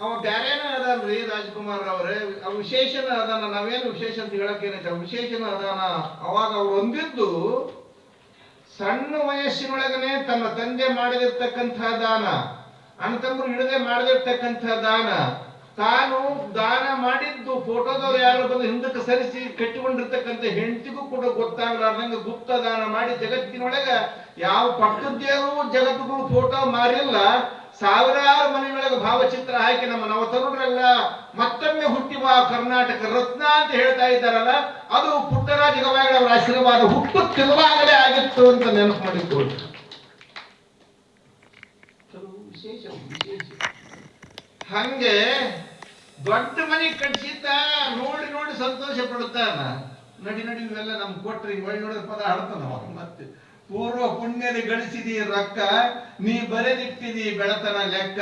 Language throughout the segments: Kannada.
ಅವ ಬ್ಯಾರೇನ ಅದಲ್ರಿ ರಾಜ್ಕುಮಾರ್ ಅವ್ರೆ. ಅವ ವಿಶೇಷನ ಅದಾನ, ನಾವೇನು ವಿಶೇಷ ಅಂತ ಹೇಳಕ್ ಏನೈತೆ ಅವ ವಿಶೇಷನ ಅದಾನ. ಅವಾಗ ಅವ್ರು ಹೊಂದಿದ್ದು ಸಣ್ಣ ವಯಸ್ಸಿನೊಳಗನೆ ತನ್ನ ತಂದೆ ಮಾಡದಿರ್ತಕ್ಕಂಥ ದಾನ. ಅಣ್ಣತಮ್ಮರು ಹಿಡದೆ ಮಾಡದಿರ್ತಕ್ಕಂಥ ದಾನ. ತಾನು ದಾನ ಮಾಡಿದ್ದು ಫೋಟೋದವ್ರು ಯಾರು ಬಂದು ಹಿಂದಕ್ಕೆ ಸರಿಸಿ ಕಟ್ಟಿಕೊಂಡಿರ್ತಕ್ಕಂಥ ಹೆಂಡತಿಗೂ ಕೂಡ ಗೊತ್ತಾಗಲಾರ್ದಂಗ ಗುಪ್ತ ದಾನ ಮಾಡಿ ಜಗತ್ತಿನೊಳಗ ಯಾವ ಪಕ್ಕದ್ದೇನೂ ಜಗತ್ತುಗಳು ಫೋಟೋ ಮಾರಿಲ್ಲ. ಸಾವಿರಾರು ಮನೆಯೊಳಗೆ ಭಾವಚಿತ್ರ ಹಾಕಿ ನಮ್ಮ ನವತರುಣರೆಲ್ಲ ಮತ್ತೊಮ್ಮೆ ಹುಟ್ಟಿವ ಕರ್ನಾಟಕ ರತ್ನ ಅಂತ ಹೇಳ್ತಾ ಇದ್ದಾರಲ್ಲ ಅದು ಪುಟ್ಟರಾಜ ಗವಾಯಿಗಳ ಅವರ ಆಶೀರ್ವಾದ ಹುಟ್ಟುತ್ತಿರುವಾಗಲೇ ಆಗಿತ್ತು ಅಂತ ನೆನಪು ಮಾಡಿಕೊಳ್ಳಿ ವಿಶೇಷ ವಿಶೇಷ. ಹಂಗೆ ದೊಡ್ಡ ಮನೆ ಕಟ್ಸಿದ್ದ ನೋಡಿ ನೋಡಿ ಸಂತೋಷ ಪಡುತ್ತಾನ. ನಡಿ ನಡಿ ಇವೆಲ್ಲ ನಮ್ಗೆ ಕೊಟ್ರಿ ಒಳ್ಳೆ ನೋಡಿದ ಪದ ಹಾಡ್ತಾನ ಮತ್ತೆ ಪೂರ್ವ ಪುಣ್ಯದ ಗಳಿಸಿದಿ ರೊಕ್ಕ, ನೀ ಬರೆದಿಟ್ಟಿದಿ ಬೆಳತನ ಲೆಕ್ಕ,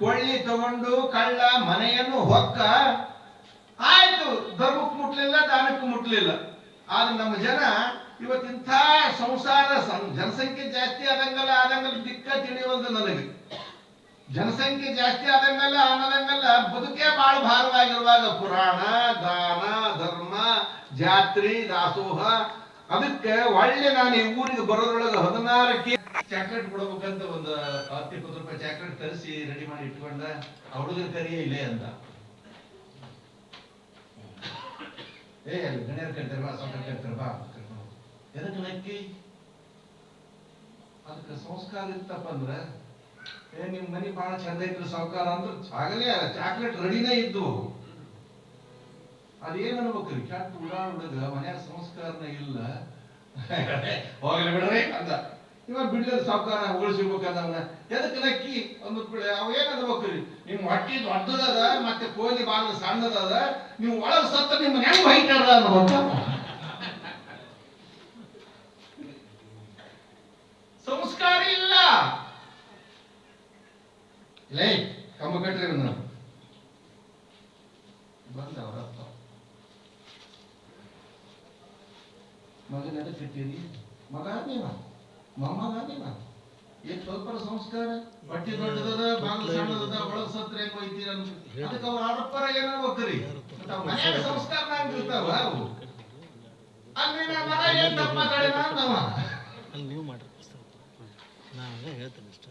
ಕೊಳ್ಳಿ ತಗೊಂಡು ಕಳ್ಳ ಮನೆಯನ್ನು ಹೊಕ್ಕ. ಆಯ್ತು, ಧರ್ಮಕ್ಕೆ ಮುಟ್ಲಿಲ್ಲ, ದಾನಕ್ಕೆ ಮುಟ್ಲಿಲ್ಲ. ಆದ್ರೆ ನಮ್ಮ ಜನ ಇವತ್ತಿಂಥ ಸಂಸಾರ ಜನಸಂಖ್ಯೆ ಜಾಸ್ತಿ ಆದಂಗಲ್ಲ ಆದಂಗಲ್ಲ, ದಿಕ್ಕ ತಿಳಿಯುವುದು ನನಗೆ. ಜನಸಂಖ್ಯೆ ಜಾಸ್ತಿ ಆದಂಗಲ್ಲ ಅನ್ನದಂಗಲ್ಲ ಬದುಕೇ ಬಹಳ ಭಾರವಾಗಿರುವಾಗ ಪುರಾಣ, ದಾನ, ಧರ್ಮ, ಜಾತ್ರೆ, ದಾಸೋಹ ಅದಕ್ಕೆ ಒಳ್ಳೆ ನಾನು ಈ ಊರಿಗೆ ಬರೋದ್ರೊಳಗೆ ಹದಿನಾರು ಕೆ ಚಾಕ್ಲೇಟ್ ಕೊಡ್ಬೇಕಂತ ಒಂದು ಹತ್ತು, ಇಪ್ಪತ್ತು ರೂಪಾಯಿ ಚಾಕ್ಲೇಟ್ ತರಿಸಿ ರೆಡಿ ಮಾಡಿ ಇಟ್ಕೊಂಡ ಅವಳಿಗೆ ಕರಿಯೇ ಇಲ್ಲೇ ಅಂತ. ಏ, ಅಲ್ಲಿ ಗಣ್ಯರ ಕರಿತಾರೆ ಬಾ ಸಾವುಕಾರ ಕರಿತಾರೆ ಬಾ ಕರ್ಕೊಂಡು ಎದಕ್ಕೆ ನಕ್ಕಿ ಅದಕ್ಕೆ ಸಂಸ್ಕಾರ ಇತ್ತಪ್ಪ ಅಂದ್ರೆ, ಏ, ನಿಮ್ ಮನಿ ಬಹಳ ಚಂದ ಇತ್ತು ಸಾವುಕಾರ ಅಂದ್ರೆ, ಆಗಲೇ ಚಾಕ್ಲೇಟ್ ರೆಡಿನೇ ಇದ್ದು. ಅದೇನ್ ಅನ್ಬೇಕ್ರಿ ಕೆಟ್ಟ ಹುಡ ಹುಡುಗ ಮನ್ಯಾಗ ಸಂಸ್ಕಾರನ ಇಲ್ಲ. ಹೋಗ್ಲಿ ಬಿಡ್ರಿ ಅಂತ. ಇವಾಗ ಬಿಡ್ಲಿಲ್ಲ ಸಾವುಕಾರ ಉಳಿಸಿರ್ಬೇಕಂದ ಎದಕ್ಕೆ ನಕ್ಕಿ ಅಂದ್ ಬಿಡ ಅವ ಏನ್ ಅನ್ಬೇಕ್ರಿ ನಿಮ್ ಹೊಟ್ಟಿ ದೊಡ್ಡದದ, ಮತ್ತೆ ಕೋಲಿ ಬಾಲ ಸಣ್ಣದದ, ನೀವು ಒಳಗ್ ಸತ್ತ ನಿಮ್ಮ ಹೆಂಗ್ ಹೊಯ್ತಾರ ಸಂಸ್ಕಾರ ಇಲ್ಲ. ಲೇ ಕಮ್ಮ ಕಟ್ರಿ ನಾನು ಎದಕ್ಕೆ ಕಟ್ಟೀರಿ ಮಗ ಅದೇವ ಮೊಮ್ಮಗ ಅದೇವ ಏನ್ ಸ್ವಲ್ಪ ಸಂಸ್ಕಾರ? ಬಟ್ಟಿ ದೊಡ್ಡದದ ಬಾಗಿಲು ಸಣ್ಣದದ ಒಳಗ್ ಸತ್ರ ಹೆಂಗ್ ಒಯ್ತೀರ ಅದಕ್ಕೆ ಅವ್ರ ಆಡಪ್ಪರ ಏನೋ ಹೋಗ್ರಿ ಮನ್ಯಾಗ ಸಂಸ್ಕಾರ ನಂಗಿರ್ತಾವ ಅವು ನಾ ಮಗ ಏನ್ ತಪ್ಪ ಕಡೆ ನಾವ ನೀವು ಮಾಡ್ರಿ ಹೇಳ್ತೇನೆ ಅಷ್ಟೇ.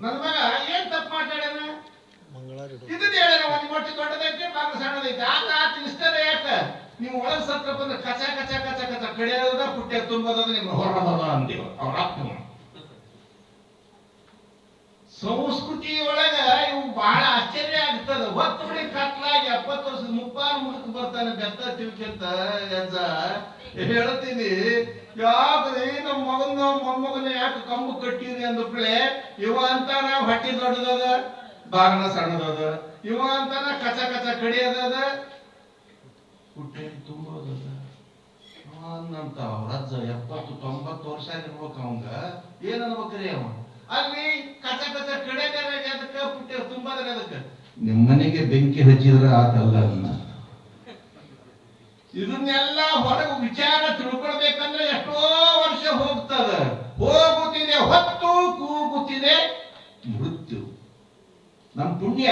ನನ್ನ ಮಗ ಏನ್ ತಪ್ಪ ಮಾತಾಡ್ಯಾನ ಮಂಗಳಾರ ಇದನ್ನ ಹೇಳ ಒಂದು ಮೊಟ್ಟೆ ದೊಡ್ಡದೈತೆ ಬಾಗಿಲು ಸಣ್ಣದೈತೆ. ಆತ ತಿಳಿಸ್ತಾರೆ ಯಾಕ? ನೀವು ಒಳಗೆ ಸತ್ರ ಬಂದ್ರೆ ಕಚ ಕಚ ಕಚ ಕಚ ಕಡಿಯೋದ ಪುಟ್ಟೆ ತುಂಬೋದ ನಿಮ್ಮ ಹೊರಬದ ಅಂತೀವ ಅವ್ರ ಆತ್ಮ ಸಂಸ್ಕೃತಿ ಒಳಗ ಇವು ಬಹಳ ಆಶ್ಚರ್ಯ ಆಗ್ತದ. ಹೊತ್ತು ಬಿಡಿ ಕತ್ಲಾಗಿ ಎಪ್ಪತ್ತು ವರ್ಷದ ಮುಪ್ಪಾರು ಮುಳುಕ್ ಬರ್ತಾನೆ ಬೆತ್ತ ತಿಳ್ಕೆತ್ತ ಎಜ್ಜ. ಹೇಳ್ತೀನಿ ಯಾಕ್ರಿ ನಮ್ಮ ಮಗನ ಮೊಮ್ಮಗನ ಯಾಕೆ ಕಂಬು ಕಟ್ಟಿರಿ ಅಂದ್ಬಿಟ್ಲೆ ಇವ ಅಂತಾನ ಹೊಟ್ಟಿ ದೊಡ್ಡದದ, ಬಾಗನ ಸಣ್ಣದದ. ಇವ ಅಂತಾನ ಕಚ ಕಚ ಕಡಿಯೋದದ ಹುಟ್ಟೆ ತುಂಬೋದ ಅನ್ನಂತ ಅಜ್ಜ ಎಪ್ಪತ್ತು ತೊಂಬತ್ತು ವರ್ಷ ಇರ್ಬೇಕು ಅವಂಗ. ಏನ್ ಅನ್ಬೇಕ್ರಿ ಅವ? ಅಲ್ಲಿ ಕಚ ಕಚ ಕಡೆ ಅದಕ್ಕೆ ಪುಟ್ಟ ತುಂಬಾದ್ರೆ ಅದಕ್ಕೆ. ನಿಮ್ಮನೆಗೆ ಬೆಂಕಿ ಹಚ್ಚಿದ್ರೆ ಆತಲ್ಲ ಅನ್ನ ಇದನ್ನೆಲ್ಲ ಹೊರಗೆ ವಿಚಾರ ತಿಳ್ಕೊಳ್ಬೇಕಂದ್ರೆ ಎಷ್ಟೋ ವರ್ಷ ಹೋಗ್ತದ. ಹೋಗುತ್ತಿದೆ, ಹೊತ್ತು ಕೂಗುತ್ತಿದೆ. ನಮ್ ಪುಣ್ಯ.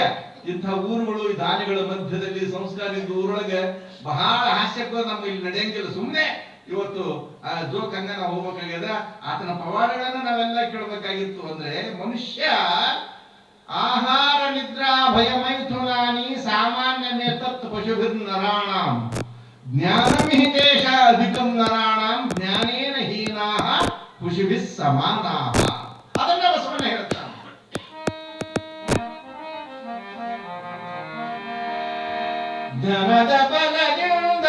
ಇಂಥ ಊರುಗಳು, ಈ ದಾನಿಗಳ ಮಧ್ಯದಲ್ಲಿ ಸಂಸ್ಕಾರ ಇದ್ದ ಊರೊಳಗೆ ಬಹಳ ಹಾಸ್ಯಕ್ಕೂ ನಮ್ಗೆ ಇಲ್ಲಿ ನಡೆಯಂಗಿಲ್ಲ. ಸುಮ್ಮನೆ ಇವತ್ತು ಜೋ ಕಂಗ ನಾವು ಹೋಗ್ಬೇಕಾಗ್ಯದ ಆತನ ಪವಾಡಗಳನ್ನ ನಾವೆಲ್ಲ ಕೇಳಬೇಕಾಗಿತ್ತು ಅಂದ್ರೆ, ಮನುಷ್ಯ ಆಹಾರ, ನಿದ್ರಾ, ಭಯ ಮೈಥುನಾನಿ ಸಾಮಾನ್ಯ ನೇತತ್ ಪಶುಭಿರ್ ನರಾಣಾಂ ಜ್ಞಾನಮಿ ದೇಶ ಅಧಿಕಂ ನರಾಣಾಂ ಜ್ಞಾನೇನ ಹೀನಾಹ ಪಶುಭಿಸ್ ಸಮಾನಾಹ. ಜ್ಞಾನದ ಬಲದಿಂದ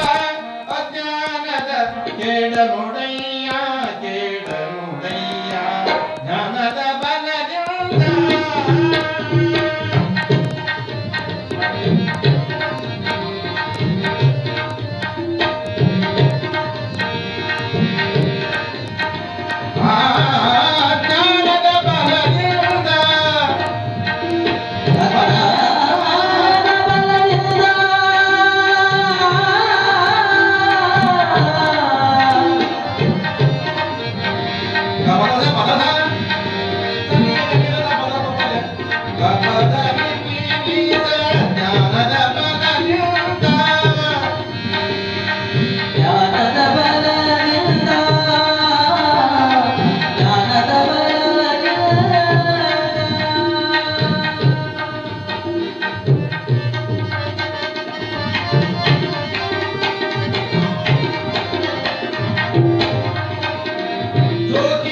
ಅಜ್ಞಾನದ ಕೇಡ ನೋಡಯ್ಯ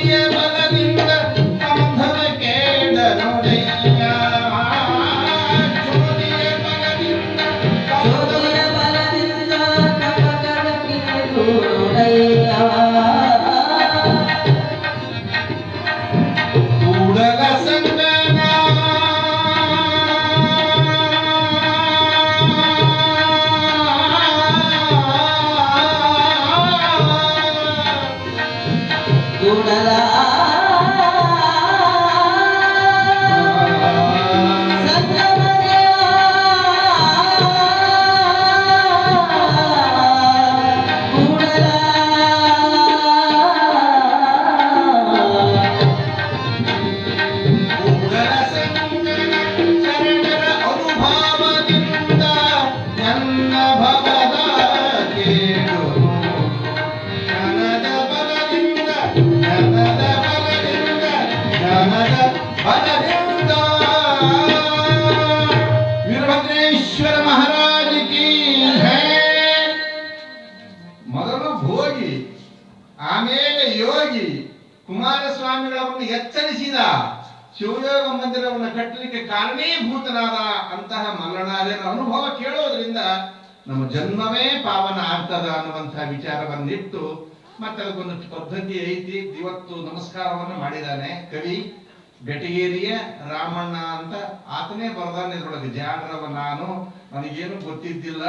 yeah. ಕುಮಾರಸ್ವಾಮಿಗಳವರನ್ನು ಎಚ್ಚರಿಸಿದ ಶಿವಯೋಗ ಮಂದಿರವನ್ನು ಕಟ್ಟಲಿಕ್ಕೆ ಕಾರಣೀಭೂತನಾದ ಅಂತಹ ಮಲ್ಲನಾರ್ಯನ ಅನುಭವ ಕೇಳೋದ್ರಿಂದ ನಮ್ಮ ಜನ್ಮವೇ ಪಾವನ ಆಗ್ತದ ಅನ್ನುವಂತಹ ವಿಚಾರವನ್ನಿಟ್ಟು ಮತ್ತೆ ಅದಕ್ಕೊಂದು ಪದ್ಧತಿ ಐತಿ. ಇವತ್ತು ನಮಸ್ಕಾರವನ್ನು ಮಾಡಿದಾನೆ ಕವಿ ಬೆಟಗೇರಿಯ ರಾಮಣ್ಣ ಅಂತ ಆತನೇ ಬರದಾನೆ ಇದ್ರೊಳಗೆ ಜಾಣರವ ನಾನು. ನನಗೇನು ಗೊತ್ತಿದ್ದಿಲ್ಲ.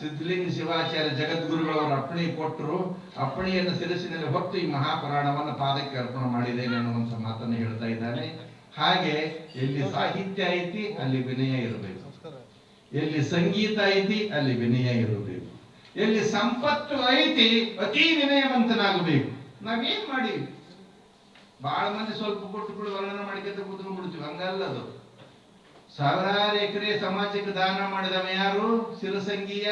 ಸಿದ್ಧಲಿಂಗ ಶಿವಾಚಾರ್ಯ ಜಗದ್ಗುರುಗಳವರ ಅಪ್ಪಣೆ ಕೊಟ್ಟರು ಅಪ್ಪಣೆಯನ್ನು ಶಿರಸಿನಲ್ಲಿ ಹೊತ್ತು ಈ ಮಹಾಪುರಾಣವನ್ನು ಪಾದಕ್ಕೆ ಅರ್ಪಣೆ ಮಾಡಿದ್ದೇನೆ ಅನ್ನುವಂಥ ಮಾತನ್ನು ಹೇಳ್ತಾ ಇದ್ದಾನೆ. ಹಾಗೆ ಎಲ್ಲಿ ಸಾಹಿತ್ಯ ಐತಿ, ಅಲ್ಲಿ ವಿನಯ ಇರಬೇಕು. ಎಲ್ಲಿ ಸಂಗೀತ ಐತಿ, ಅಲ್ಲಿ ವಿನಯ ಇರಬೇಕು. ಎಲ್ಲಿ ಸಂಪತ್ತು ಐತಿ, ಅತಿ ವಿನಯವಂತನಾಗಬೇಕು. ನಾವೇನ್ ಮಾಡಿ ಬಹಳ ಮಂದಿ ಸ್ವಲ್ಪ ಕೊಟ್ಟು ಕೂಡ ವರ್ಣನೆ ಮಾಡ್ಕೊಂತ ಕೂತ್ಕೊಂಡ್ಬಿಡ್ತೀವಿ. ಹಂಗಲ್ಲ ಅದು. ಸಾವಿರಾರು ಎಕರೆ ಸಮಾಜಕ್ಕೆ ದಾನ ಮಾಡಿದವ ಯಾರು? ಸಿರಸಂಗಿಯ?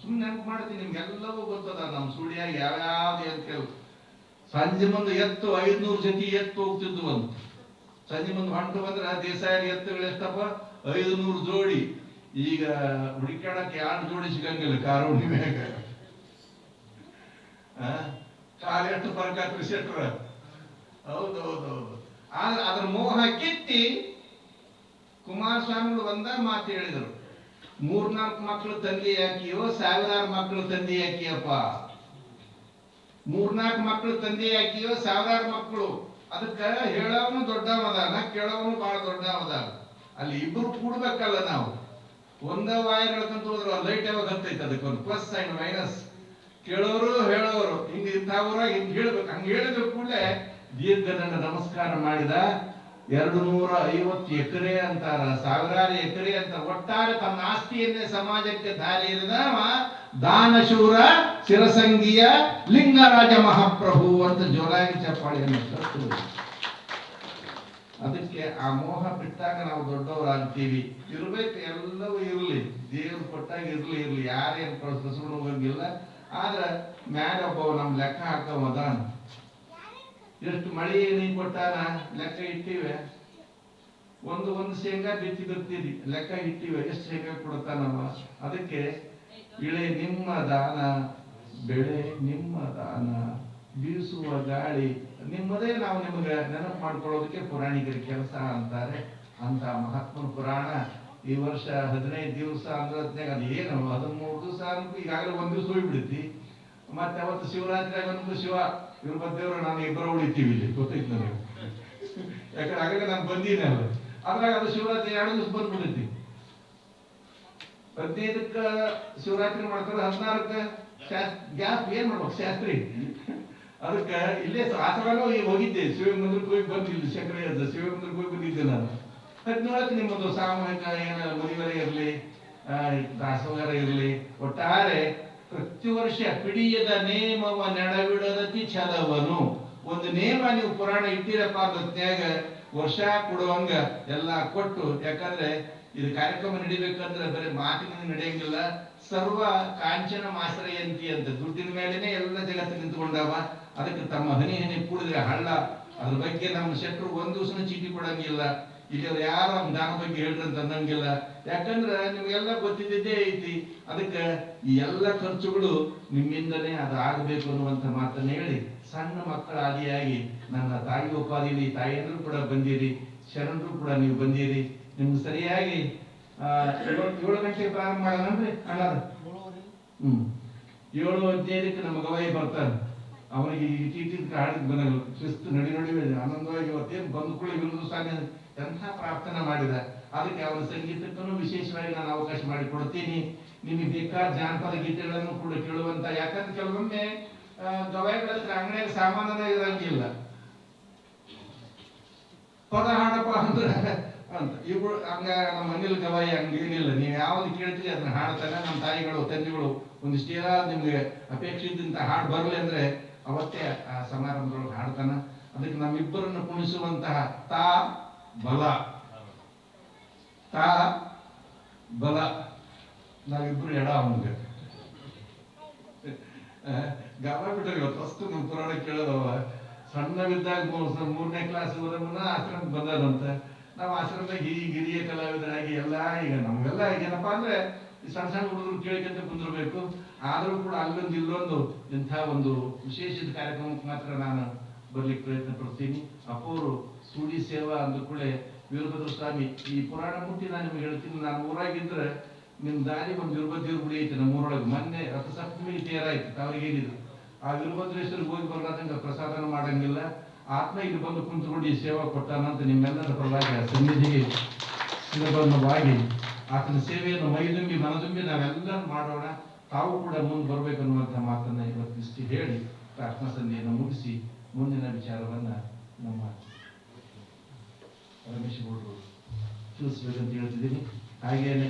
ಸುಮ್ಮನೆ ನೆನಪು ಮಾಡ್ತೀನಿ, ನಿಮ್ಗೆಲ್ಲವೂ ಗೊತ್ತದ ನಮ್ಮ ಸುಳ್ಯ ಯಾವ್ಯಾವ್ದು ಕೇಳು. ಸಂಜೆ ಮುಂದೆ ಎತ್ತು, ಐದ್ನೂರು ಜೊತೆ ಎತ್ತು ಹೋಗ್ತಿದ್ವು ಅಂತ ಸಂಜೆ ಮುಂದೆ ಹೊಂಟು ಬಂದ್ರೆ ದೇಸಾಯಿ ಎತ್ತುಗಳು ಎಷ್ಟಪ್ಪ? ಐದುನೂರು ಜೋಡಿ. ಈಗ ಹುಡುಕಾಡಕ್ಕೆ ಎರಡು ಜೋಡಿ ಸಿಗಂಗಿಲ್ಲ ಕಾರು ಮ್ಯಾಗ. ಆ? ಕಾಲು ಎಷ್ಟು ಫರ್ಕ ಕೃಷಿ ಹೌದು ಹೌದು ಹೌದು ಆದ್ರೆ ಅದ್ರ ಮೋಹ ಕಿತ್ತಿ ಕುಮಾರಸ್ವಾಮಿಗಳು ಒಂದ ಮಾತು ಹೇಳಿದರು. ಮೂರ್ನಾಲ್ಕು ಮಕ್ಕಳು ತಂದೆ ಯಾಕಿಯೋ, ಸಾವಿರಾರು ಮಕ್ಕಳು ತಂದೆ ಯಾಕಿಯಪ್ಪ? ಮೂರ್ನಾಲ್ಕು ಮಕ್ಕಳು ತಂದೆ ಯಾಕಿಯೋ, ಸಾವಿರಾರು ಮಕ್ಕಳು ಅದಕ್ಕ ಹೇಳವನು ದೊಡ್ಡವದಾನ ಕೇಳೋನು ಬಹಳ ದೊಡ್ಡವದಾನ ಅಲ್ಲಿ ಇಬ್ರು ಕೂಡ್ಬೇಕಲ್ಲ ನಾವು. ಒಂದ ವಾಯರ್ ಹೇಳ್ಕೊಂತ ಹೋದ್ರು ಲೈಟ್ ಯಾವಾಗ ಹತ್ತೈತೆ ಅದಕ್ಕೆ ಒಂದು ಪ್ಲಸ್ ಅಂಡ್ ಮೈನಸ್ ಕೇಳೋರು, ಹೇಳೋರು. ಹಿಂಗ ಇಂಥವ್ರಾಗ ಹಿಂಗ್ ಹೇಳ್ಬೇಕು. ಹಂಗ ಹೇಳಿದ್ರು ಕೂಡಲೇ ದೀರ್ಘದಂಡ ನಮಸ್ಕಾರ ಮಾಡಿದ ಎರಡು ನೂರ ಐವತ್ತು ಎಕರೆ ಅಂತಾರ, ಸಾವಿರಾರು ಎಕರೆ ಅಂತ ಒಟ್ಟಾರೆ ತಮ್ಮ ಆಸ್ತಿಯನ್ನೇ ಸಮಾಜಕ್ಕೆ ದಾರಿ ದಾನಶೂರ ಶಿರಸಂಗಿಯ ಲಿಂಗರಾಜ ಮಹಾಪ್ರಭು ಅಂತ ಜೋರಾಗಿ ಚಪ್ಪಾಳಿಯನ್ನು ಅದಕ್ಕೆ ಆ ಮೋಹ ಬಿಟ್ಟಾಗ ನಾವು ದೊಡ್ಡವರಾಗ್ತೀವಿ ಇರ್ಬೇಕು, ಎಲ್ಲವೂ ಇರಲಿ. ದೇವ್ರು ಕೊಟ್ಟಾಗ ಇರ್ಲಿ ಇರ್ಲಿ. ಯಾರೇನು ಕಳಿಸ್ಕೊಂಡು ಹೋಗಂಗಿಲ್ಲ ಆದ್ರೆ ಮ್ಯಾಲೆ ಒಬ್ಬ ನಮ್ ಲೆಕ್ಕ ಹಾಕವ ಎಷ್ಟು ಮಳೆ ನೀ ಕೊಟ್ಟಾನ ಲೆಕ್ಕ ಇಟ್ಟಿವೆ. ಒಂದು ಒಂದು ಶೇಂಗಾ ಬಿತ್ತಿ ಬಿತ್ತೀರಿ ಲೆಕ್ಕ ಇಟ್ಟಿವೆ, ಎಷ್ಟು ಶೇಂಗಾ ಕೊಡ್ತಾನವ? ಅದಕ್ಕೆ ಇಳೆ ನಿಮ್ಮ ದಾನ, ಬೆಳೆ ನಿಮ್ಮ ದಾನ, ಬೀಸುವ ಗಾಳಿ, ನಿಮ್ಮದೇ ನಾವು ನಿಮಗೆ ನೆನಪು ಮಾಡ್ಕೊಳ್ಳೋದಕ್ಕೆ ಪುರಾಣಿಕರ ಕೆಲಸ ಅಂತಾರೆ. ಅಂತ ಮಹಾತ್ಮನ ಪುರಾಣ ಈ ವರ್ಷ ಹದಿನೈದು ದಿವಸ ಅಂದ್ರೆ ಅದು ಏನು? ಹದಿಮೂರು ದಿವಸ ಅನ್ಕು ಈಗಾಗಲೇ ಒಂದ್ ದಿವಸ ಹೋಗ್ಬಿಡ್ತಿ ಮತ್ತೆ ಅವತ್ತು ಶಿವರಾತ್ರಿ ಒಂದು ಶಿವ ಇವ್ರ ಬದ್ದೇವ್ರು ನಾನು ಇಬ್ಬರು ಉಳಿತೀವಿ ಇಲ್ಲಿ ಗೊತ್ತೈತಿ ನನಗೆ. ಯಾಕಂದ್ರೆ ಆಗಾಗ ನಾನು ಬಂದೀನಿ ಅಲ್ಲ ಅದ್ರಾಗ ಅದು ಶಿವರಾತ್ರಿ ಎರಡು ದಿವಸ ಬಂದ್ಬಿಡುತ್ತೆ. ಹದಿನೈದಕ್ಕ ಶಿವರಾತ್ರಿ ಮಾಡ್ತಾರೆ, ಹದಿನಾರಕ್ಕ ಗ್ಯಾಪ್ ಏನ್ ಮಾಡ್ಬೇಕು, ಶಾಸ್ತ್ರಿ? ಅದಕ್ಕೆ ಇಲ್ಲೇ ಆತರ ಹೋಗಿದ್ದೆ ಶಿವ ಮಂದಿರಕ್ಕೆ ಹೋಗಿ ಬಂದಿಲ್ಲ ಶಂಕರ ಶಿವ ಮಂದಿರಕ್ಕೆ ಹೋಗಿ ಬಂದಿದ್ದೆ ನಾನು. ಹದಿನೇಳಕ್ಕೆ ನಿಮ್ಮದು ಸಾಮೂಹಿಕ ಏನ ಮದುವೆ ಇರಲಿ ದಾಸವಾರ ಇರಲಿ, ಒಟ್ಟಾರೆ ಪ್ರತಿ ವರ್ಷ ಪಿಡಿಯದ ನೇಮವ ನೆಡವಿಡದತಿ ಛಲವನು. ಒಂದು ನೇಮ ನೀವು ಪುರಾಣ ಇಟ್ಟಿರಪ್ಪ ಗೊತ್ತಾಗ ವರ್ಷ ಕೊಡುವಂಗ ಎಲ್ಲ ಕೊಟ್ಟು, ಯಾಕಂದ್ರೆ ಇದು ಕಾರ್ಯಕ್ರಮ ನಡಿಬೇಕಂದ್ರೆ ಬರೀ ಮಾತಿನ ನಡೆಯಂಗಿಲ್ಲ. ಸರ್ವ ಕಾಂಚನ ಮಾಸರೆಯಂತಿ ಅಂತ ದುಡ್ಡಿನ ಮೇಲೆನೆ ಎಲ್ಲ ಜಗತ್ತು ನಿಂತ್ಕೊಂಡಾವ. ಅದಕ್ಕೆ ತಮ್ಮ ಹನಿ ಹನಿ ಕೂಡಿದ್ರೆ ಹಳ್ಳ. ಅದ್ರ ಬಗ್ಗೆ ನಮ್ಮ ಶೆಟ್ರು ಒಂದು ದಿವಸನ ಚೀಟಿ ಕೊಡಂಗಿಲ್ಲ. ಇಲ್ಲಿ ಯಾರು ದಾನ ಬಗ್ಗೆ ಹೇಳ್ರಿ ಅಂತ ಅನ್ನಂಗಿಲ್ಲ ಯಾಕಂದ್ರೆ ನಿಮ್ಗೆಲ್ಲ ಗೊತ್ತಿದ್ದೇ ಐತಿ. ಅದಕ್ಕೆ ಈ ಎಲ್ಲ ಖರ್ಚುಗಳು ನಿಮ್ಮಿಂದನೇ ಅದು ಆಗಬೇಕು ಅನ್ನುವಂತ ಮಾತನ್ನ ಹೇಳಿ ಸಣ್ಣ ಮಕ್ಕಳ ಆದಿಯಾಗಿ ನನ್ನ ತಾಯಿ ಉಪಾಧಿಯಲ್ಲಿ ತಾಯಿಯಂದ್ರು ಕೂಡ ಬಂದಿರಿ, ಶರಣರು ಕೂಡ ನೀವು ಬಂದಿರಿ. ನಿಮ್ಗೆ ಸರಿಯಾಗಿ ಏಳು ಏಳು ಗಂಟೆ ಪ್ರಾರಂಭ ಮಾಡೋಣನ್ರಿ ಅಣ್ಣ ಹ್ಮ್. ಏಳು ಹದಿನೈದಕ್ಕೆ ನಮ್ಮ ಗವಾಯಿ ಬರ್ತಾನೆ. ಅವನಿಗೆ ಈ ಟೀಟಿ ಕಾಡಕ್ಕೆ ಬಂದಾಗ ಶಿಸ್ತು ನಡಿ ನಡಿ ಆನಂದವಾಗಿ ಇವತ್ತೇನು ಬಂದು ಕೂಡ ಎಂಥ ಪ್ರಾರ್ಥನೆ ಮಾಡಿದ? ಅದಕ್ಕೆ ಅವನ ಸಂಗೀತಕ್ಕೂ ವಿಶೇಷವಾಗಿ ನಾನು ಅವಕಾಶ ಮಾಡಿ ಕೊಡ್ತೀನಿ ನಿಮಗೆ ಬೇಕಾದ ಜಾನಪದ ಗೀತೆಗಳನ್ನು ಕೂಡ ಕೇಳುವಂತ. ಯಾಕಂದ್ರೆ ಕೆಲವೊಮ್ಮೆ ಗವಾಯಿಗಳಲ್ಲಿ ಅಂಗಡಿಯಲ್ಲಿ ಸಾಮಾನ್ಯದ ಇರಂಗಿಲ್ಲ. ಪದ ಹಾಡಪ್ಪ ಅಂತ. ಇವ್ರು ಹಂಗ ನಮ್ಮ ಮನೇಲಿ ಗವಾಯಿ ಹಂಗೇನಿಲ್ಲ ನೀವು ಯಾವ್ದು ಕೇಳ್ತೀರಿ ಅದನ್ನ ಹಾಡ್ತಾನೆ ನಮ್ಮ ತಾಯಿಗಳು, ತಂದೆಗಳು ಒಂದಿಷ್ಟು ಏನಾದ್ರು ನಿಮ್ಗೆ ಅಪೇಕ್ಷಿತ ಹಾಡು ಬರಲಿ ಅಂದ್ರೆ ಅವತ್ತೇ ಆ ಸಮಾರಂಭದೊಳಗೆ ಹಾಡ್ತಾನ. ಅದಕ್ಕೆ ನಮ್ಮಿಬ್ಬರನ್ನು ಕುಣಿಸುವಂತಹ ತಾ ಬಲ. ತಾ ಬಲ. ನಾವಿಬ್ರು ಎಡ ಅವನಿಗೆ. ಗಾಬ ಬಿಟ್ಟರೆ ಇವತ್ತು ಫಸ್ಟ್ ನಮ್ಮ ಪುರಾಣ ಕೇಳೋದವ. ಸಣ್ಣವಿದ್ದಾಗ ಮೂರ್- ಮೂರನೇ ಕ್ಲಾಸ್ ವರೆಗೂ ಆಶ್ರಮ ಬಂದದಂತೆ ನಾವು ಆಶ್ರಮದಾಗ ಈ ಹಿರಿಯ ಕಲಾವಿದರಾಗಿ ಎಲ್ಲ ಈಗ ನಮಗೆಲ್ಲ ಏನಪ್ಪಾ ಅಂದ್ರೆ ಸಣ್ಣ ಸಣ್ಣ ಹುಡುಗರು ಕೇಳಿಕಂತ ಕುಂದಿರಬೇಕು. ಆದ್ರೂ ಕೂಡ ಅಲ್ಲೊಂದು ಇಲ್ಲೊಂದು ಇಂಥ ಒಂದು ವಿಶೇಷದ ಕಾರ್ಯಕ್ರಮಕ್ಕೆ ಮಾತ್ರ ನಾನು ಬರ್ಲಿಕ್ಕೆ ಪ್ರಯತ್ನ ಪಡ್ತೀನಿ. ಅಪ್ಪವರು ಸೂಡಿ ಸೇವಾ ಅಂದ ಕೂಡ ವೀರಭದ್ರ ಸ್ವಾಮಿ, ಈ ಪುರಾಣ ಮುಟ್ಟಿ ನಾನು ನಿಮ್ಗೆ ಹೇಳ್ತೀನಿ, ನಾನು ಊರಾಗಿದ್ರೆ ನಿಮ್ ದಾರಿ ಒಂದು ವೀರಭದ್ರ ಗುಡಿ ಐತೆ ನಮ್ಮ ಊರೊಳಗೆ. ಮೊನ್ನೆ ರಥಸಪ್ತಮಿ ತೇರಾಯ್ತು ಅವ್ರಿಗೆ ಆ ವೀರಭದ್ರೇಶ್ವರಿಗೆ ಹೋಗಿ ಬರ್ಲಾದಂಗೆ ಪ್ರಸಾದನ ಮಾಡಂಗಿಲ್ಲ. ಆತ್ಮ ಇಲ್ಲಿ ಬಂದು ಕುಂತ್ಕೊಂಡು ಈ ಸೇವಾ ಕೊಟ್ಟಾನಂತ ನಿಮ್ಮೆಲ್ಲರ ಪರವಾಗಿ ಆ ಸನ್ನಿಧಿಗೆ ಸುಲಭವಾಗಿ ಆತನ ಸೇವೆಯನ್ನು ಮೈದುಂಬಿ ಮನದುಂಬಿ ನಾವೆಲ್ಲ ಮಾಡೋಣ. ತಾವು ಕೂಡ ಮುಂದೆ ಬರಬೇಕನ್ನುವಂಥ ಮಾತನ್ನ ಇವತ್ತಿಷ್ಟು ಹೇಳಿ ಪ್ರಾರ್ಥನಾ ಸಂಧಿಯನ್ನು ಮುಗಿಸಿ ಮುಂದಿನ ವಿಚಾರವನ್ನ ನಮ್ಮ ರಮೇಶ್ ಗೌಡರು ತಿಳಿಸ್ಬೇಕಂತ ಹೇಳ್ತಿದ್ದೀನಿ. ಹಾಗೇನೆ.